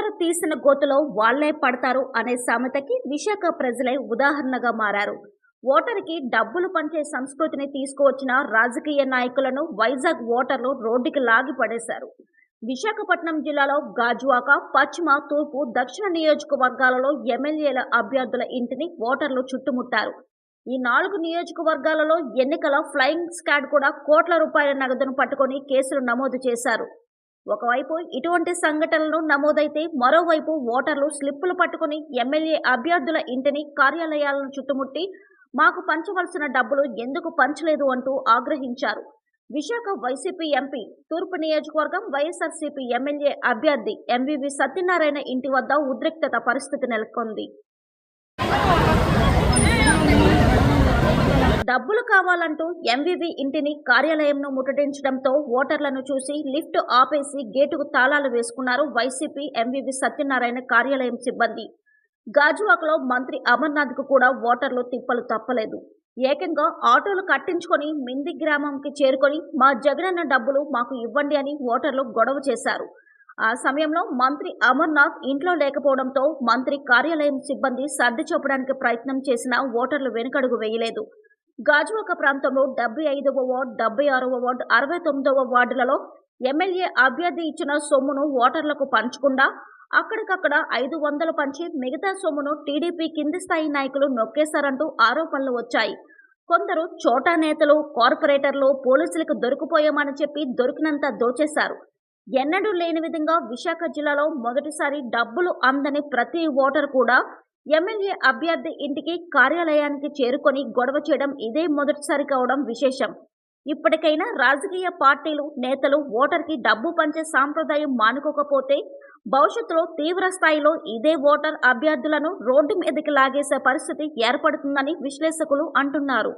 ఎవరు తీసిన గోతులో వాళ్ళే పడతారు అనే సామెతకి విశాఖ ప్రజలే ఉదాహరణగా మారారు. ఓటర్కి డబ్బులు పంచే సంస్కృతిని తీసుకువచ్చిన రాజకీయ నాయకులను వైజాగ్ ఓటర్లు రోడ్డుకి లాగి పడేశారు విశాఖపట్నం జిల్లాలో గాజువాక పశ్చిమ తూర్పు దక్షిణ నియోజకవర్గాలలో ఎమ్మెల్యేల అభ్యర్థుల ఇంటిని ఓటర్లు చుట్టుముట్టారు. ఈ నాలుగు నియోజకవర్గాలలో ఎన్నికల ఫ్లయింగ్ స్క్వాడ్ కూడా కోట్ల రూపాయల నగదును పట్టుకొని కేసులు నమోదు చేశారు. ఒకవైపు ఇటువంటి సంఘటనలు నమోదైతే మరోవైపు ఓటర్లు స్లిప్పులు పట్టుకుని ఎమ్మెల్యే అభ్యర్థుల ఇంటిని కార్యాలయాలను చుట్టుముట్టి మాకు పంచవలసిన డబ్బులు ఎందుకు పంచలేదు అంటూ ఆగ్రహించారు. విశాఖ వైసీపీ ఎంపీ తూర్పు నియోజకవర్గం వైఎస్ఆర్సీపీ ఎమ్మెల్యే అభ్యర్థి ఎంవివి సత్యనారాయణ ఇంటి వద్ద ఉద్రిక్తత పరిస్థితి నెలకొంది. డబ్బులు కావాలంటూ ఎంవివి ఇంటిని కార్యాలయంను ముట్టడించడంతో ఓటర్లను చూసి లిఫ్ట్ ఆపేసి గేటుకు తాళాలు వేసుకున్నారు వైసీపీ ఎంవివి సత్యనారాయణ కార్యాలయం సిబ్బంది. గాజువాకలో మంత్రి అమర్నాథ్కు కూడా ఓటర్లు తిప్పలు తప్పలేదు. ఏకంగా ఆటోలు కట్టించుకొని మింది గ్రామంకి చేరుకొని మా జగనన్న డబ్బులు మాకు ఇవ్వండి అని ఓటర్లు గొడవ చేశారు. ఆ సమయంలో మంత్రి అమర్నాథ్ ఇంట్లో లేకపోవడంతో మంత్రి కార్యాలయం సిబ్బంది సర్ది చూపడానికి ప్రయత్నం చేసినా ఓటర్లు వెనుకడుగు వేయలేదు. గాజువాక ప్రాంతంలో డెబ్బై ఐదవ వార్డు డెబ్బై ఆరవ వార్డు అరవై తొమ్మిదవ వార్డులలో ఎమ్మెల్యే అభ్యర్థి ఇచ్చిన సొమ్మును ఓటర్లకు పంచకుండా అక్కడికక్కడ ఐదు వందలు పంచి మిగతా సొమ్మును టీడీపీ కింది స్థాయి నాయకులు నొక్కేశారంటూ ఆరోపణలు వచ్చాయి. కొందరు చోటా నేతలు కార్పొరేటర్లు పోలీసులకు దొరికిపోయామని చెప్పి దొరికినంత దోచేశారు. ఎన్నడూ లేని విధంగా విశాఖ జిల్లాలో మొదటిసారి డబ్బులు అందని ప్రతి ఓటర్ కూడా ఎమ్మెల్యే అభ్యర్థి ఇంటికి కార్యాలయానికి చేరుకొని గొడవ చేయడం ఇదే మొదటిసారి కావడం విశేషం. ఇప్పటికైనా రాజకీయ పార్టీలు నేతలు ఓటర్కి డబ్బు పంచే సాంప్రదాయం మానుకోకపోతే భవిష్యత్తులో తీవ్ర స్థాయిలో ఇదే ఓటర్ అభ్యర్థులను రోడ్డు మీదకి లాగేసే పరిస్థితి ఏర్పడుతుందని విశ్లేషకులు అంటున్నారు.